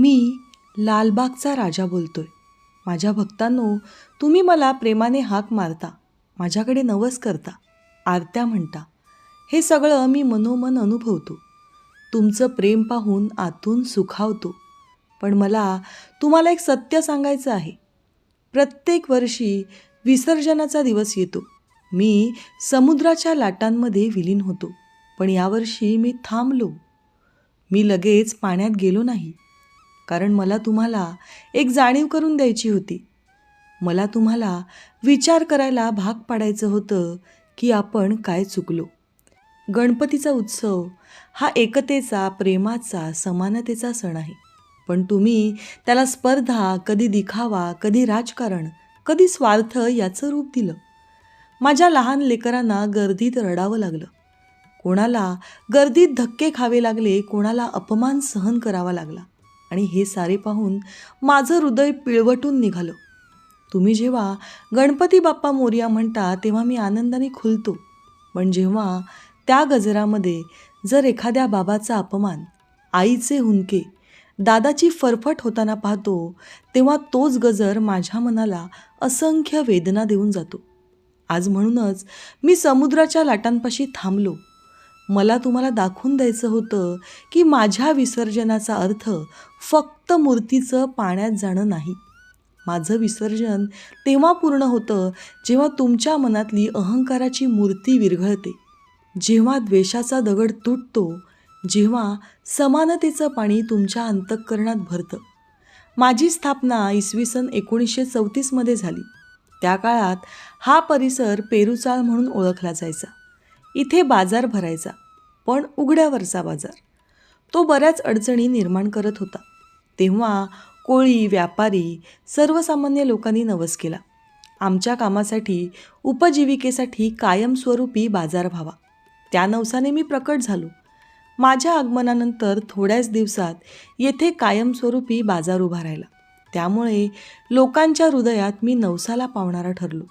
मी लालबागचा राजा बोलतोय. माझ्या भक्तांनो तुम्ही मला प्रेमाने हाक मारता माझ्याकडे नवस करता आरत्या म्हणता. हे सगळं मी मनोमन अनुभवतो. तुमचं प्रेम पाहून आतून सुखावतो. पण मला तुम्हाला एक सत्य सांगायचं आहे. प्रत्येक वर्षी विसर्जनाचा दिवस येतो. मी समुद्राच्या लाटांमध्ये विलीन होतो. पण यावर्षी मी थांबलो. मी लगेच पाण्यात गेलो नाही. कारण मला तुम्हाला एक जाणीव करून द्यायची होती. मला तुम्हाला विचार करायला भाग पाडायचं होतं की आपण काय चुकलो. गणपतीचा उत्सव हा एकतेचा प्रेमाचा समानतेचा सण आहे. पण तुम्ही त्याला स्पर्धा कधी दिखावा कधी राजकारण कधी स्वार्थ याचं रूप दिलं. माझ्या लहान लेकरांना गर्दीत रडावं लागलं. कोणाला गर्दीत धक्के खावे लागले कोणाला अपमान सहन करावा लागला. आणि हे सारे पाहून माझं हृदय पिळवटून निघालं. तुम्ही जेव्हा गणपती बाप्पा मोर्या म्हणता तेव्हा मी आनंदाने खुलतो. पण जेव्हा त्या गजरामध्ये जर एखाद्या बाबाचा अपमान आईचे हुंके दादाची फरफट होताना पाहतो तेव्हा तोच गजर माझ्या मनाला असंख्य वेदना देऊन जातो. आज म्हणूनच मी समुद्राच्या लाटांपाशी थांबलो. मला तुम्हाला दाखवून द्यायचं होतं की माझ्या विसर्जनाचा अर्थ फक्त मूर्तीचं पाण्यात जाणं नाही. माझं विसर्जन तेव्हा पूर्ण होतं जेव्हा तुमच्या मनातली अहंकाराची मूर्ती विरघळते. जेव्हा द्वेषाचा दगड तुटतो जेव्हा समानतेचं पाणी तुमच्या अंतःकरणात भरतं. माझी स्थापना इसवी सन एकोणीसशे चौतीसमध्ये झाली. त्या काळात हा परिसर पेरुचाळ म्हणून ओळखला जायचा. इथे बाजार भरायचा पण उघड्यावरचा बाजार. तो बऱ्याच अडचणी निर्माण करत होता. तेव्हा कोळी व्यापारी सर्वसामान्य लोकांनी नवस केला. आमच्या कामासाठी उपजीविकेसाठी कायमस्वरूपी बाजार व्हावा. त्या नवसाने मी प्रकट झालो. माझ्या आगमनानंतर थोड्याच दिवसात येथे कायमस्वरूपी बाजार उभा राहिला. त्यामुळे लोकांच्या हृदयात मी नवसाला पावणारा ठरलो.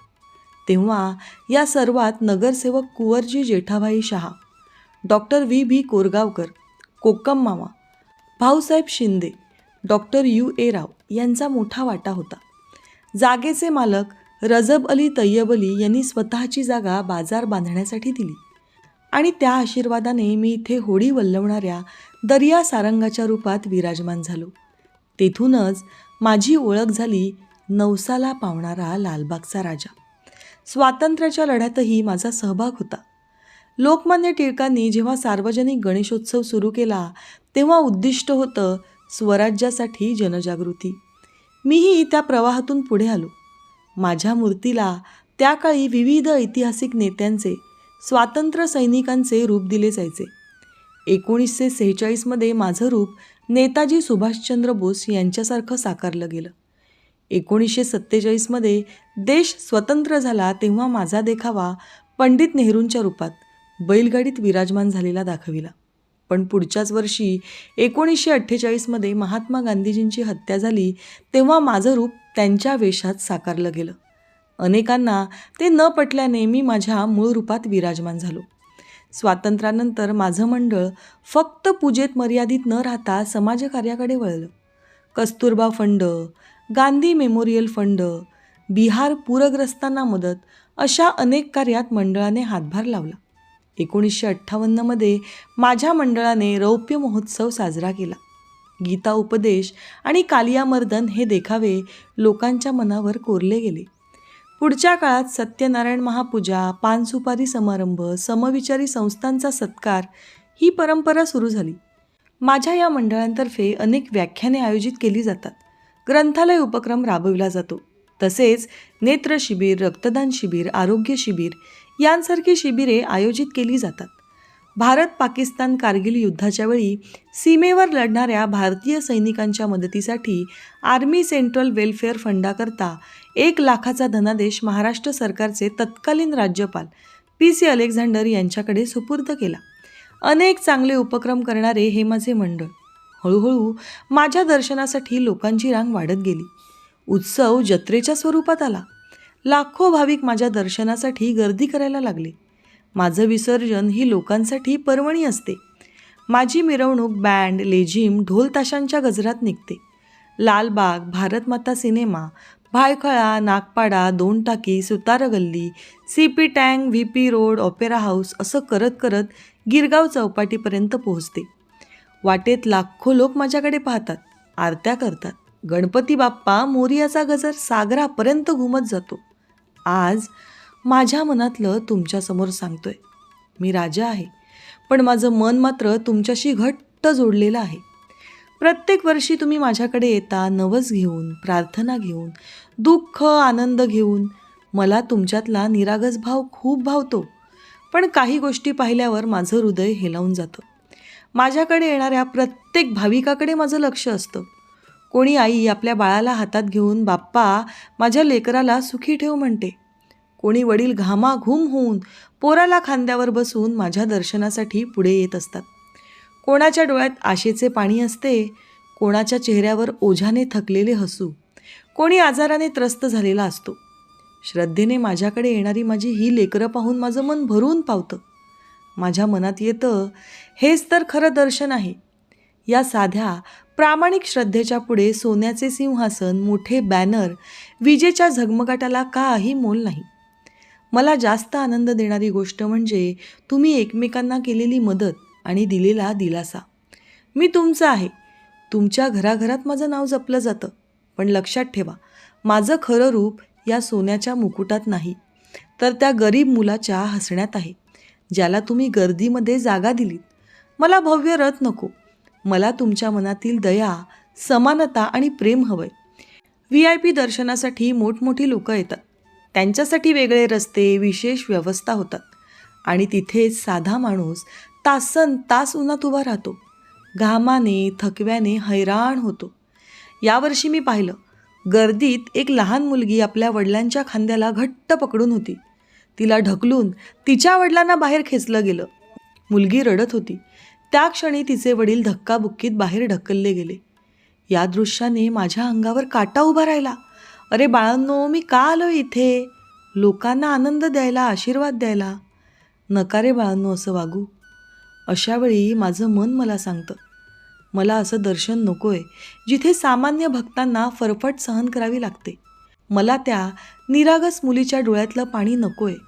तेव्हा या सर्वात नगरसेवक Kunwarji Jethabhai Shah doctor V V Korgaonkar कोकम मामा Bhausaheb Shinde doctor U A Rao यांचा मोठा वाटा होता. जागेचे मालक रजब अली तय्यब अली यांनी स्वतःची जागा बाजार बांधण्यासाठी दिली. आणि त्या आशीर्वादाने मी इथे होडी वल्लवणाऱ्या दर्या सारंगाच्या रूपात विराजमान झालो. तेथूनच माझी ओळख झाली नवसाला पावणारा लालबागचा राजा. स्वातंत्र्याच्या लढ्यातही माझा सहभाग होता. लोकमान्य टिळकांनी जेव्हा सार्वजनिक गणेशोत्सव सुरू केला तेव्हा उद्दिष्ट होतं स्वराज्यासाठी जनजागृती. मीही त्या प्रवाहातून पुढे आलो. माझ्या मूर्तीला त्या काळी विविध ऐतिहासिक नेत्यांचे स्वातंत्र्य सैनिकांचे रूप दिले जायचे. एकोणीसशे सेहेचाळीसमध्ये माझं रूप नेताजी सुभाषचंद्र बोस यांच्यासारखं साकारलं गेलं. एकोणीसशे सत्तेचाळीसमध्ये देश स्वतंत्र झाला तेव्हा माझा देखावा पंडित नेहरूंच्या रूपात बैलगाडीत विराजमान झालेला दाखविला. पण पुढच्याच वर्षी एकोणीसशे अठ्ठेचाळीसमध्ये महात्मा गांधीजींची हत्या झाली तेव्हा माझं रूप त्यांच्या वेशात साकारलं गेलं. अनेकांना ते न पटल्याने मी माझ्या मूळ रूपात विराजमान झालो. स्वातंत्र्यानंतर माझं मंडळ फक्त पूजेत मर्यादित न राहता समाजकार्याकडे वळलं. Kasturba fund Gandhi memorial fund Bihar पूरग्रस्तांना मदत अशा अनेक कार्यात मंडळाने हातभार लावला. एकोणीसशे अठ्ठावन्नमध्ये माझ्या मंडळाने रौप्य महोत्सव साजरा केला. गीता उपदेश आणि कालियामर्दन हे देखावे लोकांच्या मनावर कोरले गेले. पुढच्या काळात सत्यनारायण महापूजा पानसुपारी समारंभ समविचारी संस्थांचा सत्कार ही परंपरा सुरू झाली. माझ्या या मंडळांतर्फे अनेक व्याख्याने आयोजित केली जातात. ग्रंथालय उपक्रम राबविला जातो. तसेच नेत्र शिबिर रक्तदान शिबिर आरोग्य शिबिर यांसारखी शिबिरे आयोजित केली जातात. भारत पाकिस्तान कारगिल युद्धाच्या वेळी सीमेवर लढणाऱ्या भारतीय सैनिकांच्या मदतीसाठी आर्मी सेंट्रल वेलफेअर फंडाकरता एक लाखाचा धनादेश महाराष्ट्र सरकारचे तत्कालीन राज्यपाल पी सी अलेक्झांडर यांच्याकडे सुपूर्द केला. अनेक चांगले उपक्रम करणारे हे माझे मंडळ हळूहळू माझ्या दर्शनासाठी लोकांची रांग वाढत गेली. उत्सव जत्रेच्या स्वरूपात आला. लाखो भाविक माझ्या दर्शनासाठी गर्दी करायला लागले. माझं विसर्जन ही लोकांसाठी पर्वणी असते. माझी मिरवणूक बँड लेझिम ढोल ताशांच्या गजरात निघते. लालबाग भारतमाता सिनेमा भायखळा नागपाडा दोन टाकी Sutargalli C P tank V P road opera house असं करत करत गिरगाव चौपाटीपर्यंत पोहोचते. वाटेत लाखो लोक माझ्याकडे पाहतात आरत्या करतात. गणपती बाप्पा मोरियाचा गजर सागरापर्यंत घुमत जातो. आज माझ्या मनातलं तुमच्यासमोर सांगतोय. मी राजा आहे पण माझं मन मात्र तुमच्याशी घट्ट जोडलेलं आहे. प्रत्येक वर्षी तुम्ही माझ्याकडे येता नवस घेऊन प्रार्थना घेऊन दुःख आनंद घेऊन. मला तुमच्यातला निरागस भाव खूप भावतो पण काही गोष्टी पाहिल्यावर माझं हृदय हेलावून जातं. माझ्याकडे येणाऱ्या प्रत्येक भाविकाकडे माझं लक्ष असतं. कोणी आई आपल्या बाळाला हातात घेऊन बाप्पा माझ्या लेकराला सुखी ठेव म्हणते. कोणी वडील घामाघूम होऊन पोराला खांद्यावर बसून माझ्या दर्शनासाठी पुढे येत असतात. कोणाच्या डोळ्यात आशेचे पाणी असते कोणाच्या चेहऱ्यावर ओझ्याने थकलेले हसू कोणी आजाराने त्रस्त झालेला असतो. श्रद्धेने माझ्याकडे येणारी माझी ही लेकरं पाहून माझं मन भरून पावतं. माझ्या मनात येतं हेच तर खरं दर्शन आहे. या साध्या प्रामाणिक श्रद्धेच्या पुढे सोन्याचे सिंहासन मोठे बॅनर विजेच्या झगमगाटाला काही मोल नाही. मला जास्त आनंद देणारी गोष्ट म्हणजे तुम्ही एकमेकांना केलेली मदत आणि दिलेला दिलासा. मी तुमचं आहे. तुमच्या घराघरात माझं नाव जपलं जातं. पण लक्षात ठेवा माझं खरं रूप या सोन्याच्या मुकुटात नाही. तर त्या गरीब मुलाच्या हसण्यात आहे. ज्याला तुम्ही गर्दीमध्ये जागा दिलीत. मला भव्य रथ नको. मला तुमच्या मनातील दया समानता आणि प्रेम हवंय. व्ही आय पी दर्शनासाठी मोठमोठी लोकं येतात. त्यांच्यासाठी वेगळे रस्ते विशेष व्यवस्था होतात. आणि तिथेच साधा माणूस तासन तास उन्हात उभा राहतो. घामाने थकव्याने हैराण होतो. यावर्षी मी पाहिलं गर्दीत एक लहान मुलगी आपल्या वडिलांच्या खांद्याला घट्ट पकडून होती. तिला ढकलून तिच्या वडिलांना बाहेर खेचलं गेलं. मुलगी रडत होती. त्या क्षणी तिचे वडील धक्काबुक्कीत बाहेर ढकलले गेले. या दृश्याने माझ्या अंगावर काटा उभा राहिला. अरे बाळांनो मी का आलो इथे? लोकांना आनंद द्यायला आशीर्वाद द्यायला. नकारे बाळांनो असं वागू. अशावेळी माझं मन मला सांगतं. मला असं दर्शन नको आहे जिथे सामान्य भक्तांना फरफट सहन करावी लागते. मला त्या निरागस मुलीच्या डोळ्यातलं पाणी नको आहे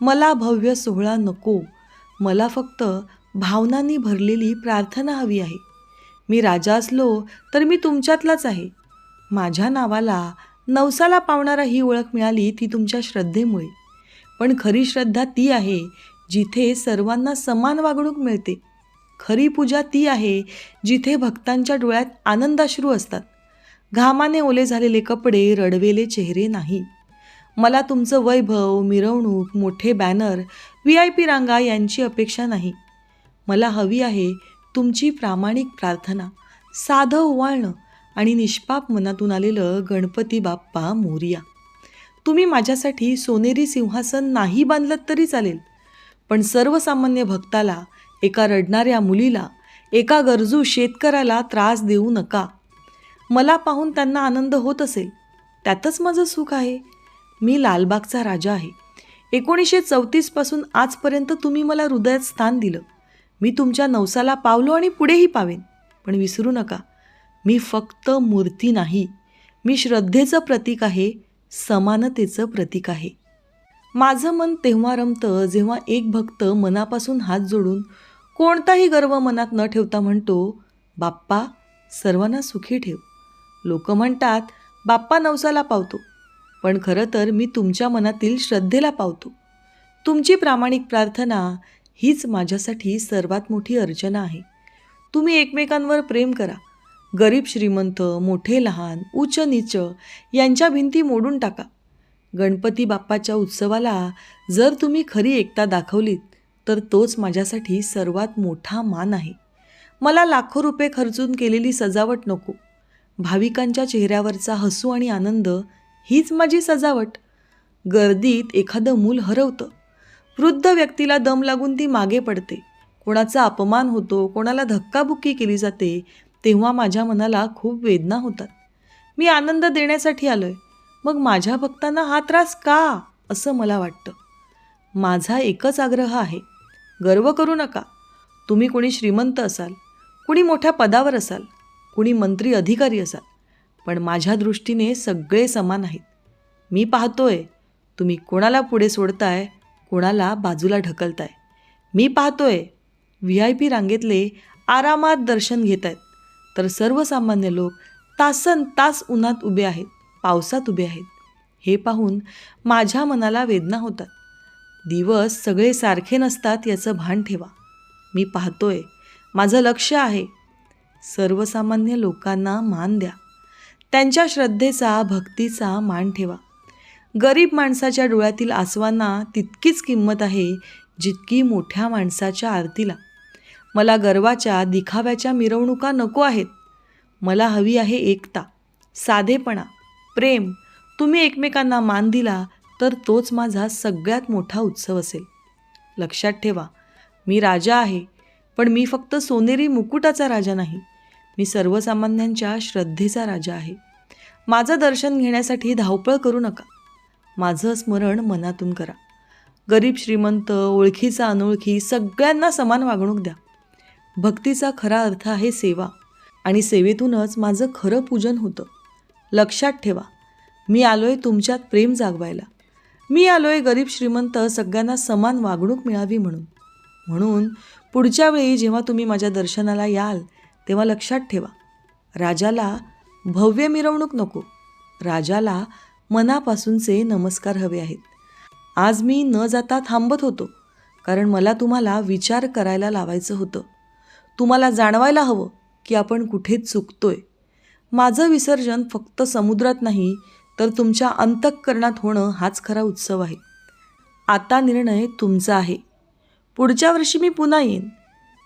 मला भव्य सोहळा नको. मला फक्त भावनांनी भरलेली प्रार्थना हवी आहे. मी राजा असलो तर मी तुमच्यातलाच आहे. माझ्या नावाला नवसाला पावणारा ही ओळख मिळाली ती तुमच्या श्रद्धेमुळे. पण खरी श्रद्धा ती आहे जिथे सर्वांना समान वागणूक मिळते. खरी पूजा ती आहे जिथे भक्तांच्या डोळ्यात आनंदाश्रू असतात. घामाने ओले झालेले कपडे रडवेले चेहरे नाही. मला तुमचं वैभव मिरवणूक मोठे बॅनर व्ही आय पी रांगा यांची अपेक्षा नाही. मला हवी आहे तुमची प्रामाणिक प्रार्थना साधं ओवाळणं आणि निष्पाप मनातून आलेलं गणपती बाप्पा मोरिया. तुम्ही माझ्यासाठी सोनेरी सिंहासन नाही बांधलं तरी चालेल पण सर्वसामान्य भक्ताला एका रडणाऱ्या मुलीला एका गरजू शेतकऱ्याला त्रास देऊ नका. मला पाहून त्यांना आनंद होत असेल. त्यातच माझं सुख आहे. मी लालबागचा राजा आहे. एकोणीसशे चौतीसपासून आजपर्यंत तुम्ही मला हृदयात स्थान दिलं. मी तुमच्या नवसाला पावलो आणि पुढेही पावेन. पण विसरू नका. मी फक्त मूर्ती नाही. मी श्रद्धेचं प्रतीक आहे समानतेचं प्रतीक आहे. माझं मन तेव्हा रमतं जेव्हा एक भक्त मनापासून हात जोडून कोणताही गर्व मनात न ठेवता म्हणतो बाप्पा सर्वांना सुखी ठेव. लोक म्हणतात बाप्पा नवसाला पावतो. पण खरं तर मी तुमच्या मनातील श्रद्धेला पावतो. तुमची प्रामाणिक प्रार्थना हीच माझ्यासाठी सर्वात मोठी अर्चना आहे. तुम्ही एकमेकांवर प्रेम करा. गरीब श्रीमंत मोठे लहान उच्च नीच यांच्या भिंती मोडून टाका. गणपती बाप्पाच्या उत्सवाला जर तुम्ही खरी एकता दाखवलीत तर तोच माझ्यासाठी सर्वात मोठा मान आहे. मला लाखो रुपये खर्चून केलेली सजावट नको. भाविकांच्या चेहऱ्यावरचा हसू आणि आनंद हीच माझी सजावट. गर्दीत एखादं मूल हरवतं. वृद्ध व्यक्तीला दम लागून ती मागे पडते. कोणाचा अपमान होतो कोणाला धक्काबुक्की केली जाते तेव्हा माझ्या मनाला खूप वेदना होतात. मी आनंद देण्यासाठी आलोय. मग माझ्या भक्तांना हा त्रास का? असं मला वाटतं. माझा एकच आग्रह आहे. गर्व करू नका. तुम्ही कोणी श्रीमंत असाल कुणी मोठ्या पदावर असाल कुणी मंत्री अधिकारी असाल पण माझ्या दृष्टीने सगळे समान आहेत. मी पाहतोय तुम्ही कोणाला पुढे सोडताय कोणाला बाजूला ढकलताय. मी पाहतोय व्ही आय पी रांगेतले आरामात दर्शन घेत आहेत तर सर्वसामान्य लोक तासन तास उन्हात उभे आहेत पावसात उभे आहेत. हे पाहून माझ्या मनाला वेदना होतात. दिवस सगळे सारखे नसतात याचं भान ठेवा. मी पाहतोय माझं लक्ष आहे. सर्वसामान्य लोकांना मान द्या. त्यांच्या श्रद्धेचा भक्तीचा मान ठेवा. गरीब माणसाच्या डोळ्यातील आसवांना तितकीच किंमत आहे जितकी मोठ्या माणसाच्या आरतीला. मला गर्वाच्या दिखाव्याच्या मिरवणुका नको आहेत. मला हवी आहे एकता साधेपणा प्रेम. तुम्ही एकमेकांना मान दिला तर तोच माझा सगळ्यात मोठा उत्सव असेल. लक्षात ठेवा मी राजा आहे पण मी फक्त सोनेरी मुकुटाचा राजा नाही. मी सर्वसामान्यांच्या श्रद्धेचा राजा आहे. माझं दर्शन घेण्यासाठी धावपळ करू नका. माझं स्मरण मनातून करा. गरीब श्रीमंत ओळखीचा अनोळखी सगळ्यांना समान वागणूक द्या. भक्तीचा खरा अर्थ आहे सेवा आणि सेवेतूनच माझं खरं पूजन होतं. लक्षात ठेवा मी आलोय तुमच्यात प्रेम जागवायला. मी आलोय गरीब श्रीमंत सगळ्यांना समान वागणूक मिळावी म्हणून. म्हणून पुढच्या वेळी जेव्हा तुम्ही माझ्या दर्शनाला याल तेव्हा लक्षात ठेवा. राजाला भव्य मिरवणूक नको. राजाला मनापासूनचे नमस्कार हवे आहेत. आज मी न जाता थांबत होतो कारण मला तुम्हाला विचार करायला लावायचं होतं. तुम्हाला जाणवायला हवं की आपण कुठे चुकतोय. माझं विसर्जन फक्त समुद्रात नाही तर तुमच्या अंतःकरणात होणं हाच खरा उत्सव आहे. आता निर्णय तुमचा आहे. पुढच्या वर्षी मी पुन्हा येईन.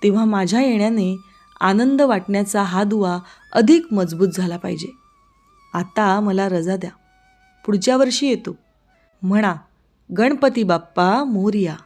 तेव्हा माझ्या येण्याने आनंद वाटण्याचा हा दुवा अधिक मजबूत झाला पाहिजे. आता मला रजा द्या. पुढच्या वर्षी येतो. म्हणा गणपती बाप्पा मोरिया.